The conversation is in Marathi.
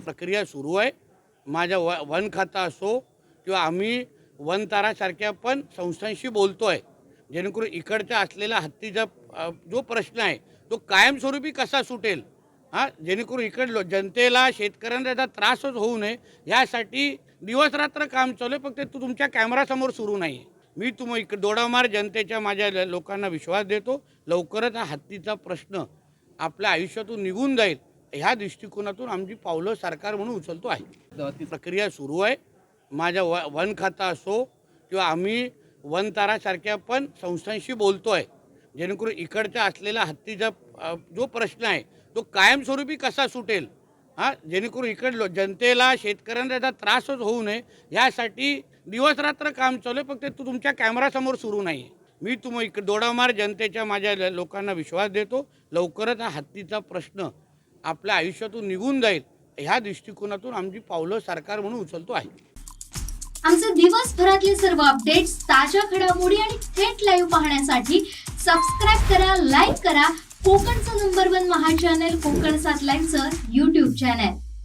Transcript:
प्रक्रिया सुरू आहे. माझ्या व वन खाता असो किंवा आम्ही वनतारासारख्या पण संस्थांशी बोलतो आहे जेणेकरून इकडच्या असलेला हत्तीचा जो प्रश्न आहे तो कायमस्वरूपी कसा सुटेल? हां जेणेकरून इकडलं जनतेला शेतकऱ्यांना त्याचा त्रासच होऊ नये. यासाठी दिवसरात्र काम चालू आहे फक्त तू तुमच्या कॅमेरासमोर सुरू नाही आहे मी तुम इक दोडामार जनतेच्या माझ्या ल- लोकांना विश्वास देतो. लवकरच हा हत्तीचा प्रश्न आपल्या आयुष्यातून निघून जाईल ह्या दृष्टिकोनातून आमची पावलं सरकार म्हणून उचलतो आहे. ती प्रक्रिया सुरू आहे. माझ्या व वन खाता असो किंवा आम्ही वनतारासारख्या पण संस्थांशी बोलतो आहे जेणेकरून इकडच्या असलेला हत्तीचा जो प्रश्न आहे तो कायमस्वरूपी कसा सुटेल? हां जेणेकरून इकडलो जनतेला शेतकऱ्यांना त्याचा त्रासच होऊ नये. यासाठी दिवसरात्र काम चालू आहे फक्त तो तुमच्या कॅमेरासमोर सुरू नाही आहे मी तुम इकडे दोडामार जनतेच्या माझ्या लोकांना विश्वास देतो. लवकरच हा हत्तीचा प्रश्न आपल्या आयुष्यातून निघून जाईल ह्या दृष्टिकोनातून आमची पावलं सरकार म्हणून उचलतो आहे. आमचे दिवसभरातले सर्व अपडेट्स ताज्या घडामोडी आणि थेट लाईव्ह पाहण्यासाठी सबस्क्राईब करा लाईक करा. कोकणचं number one Maha channel Kokan सात लाईव्हचं युट्यूब चॅनल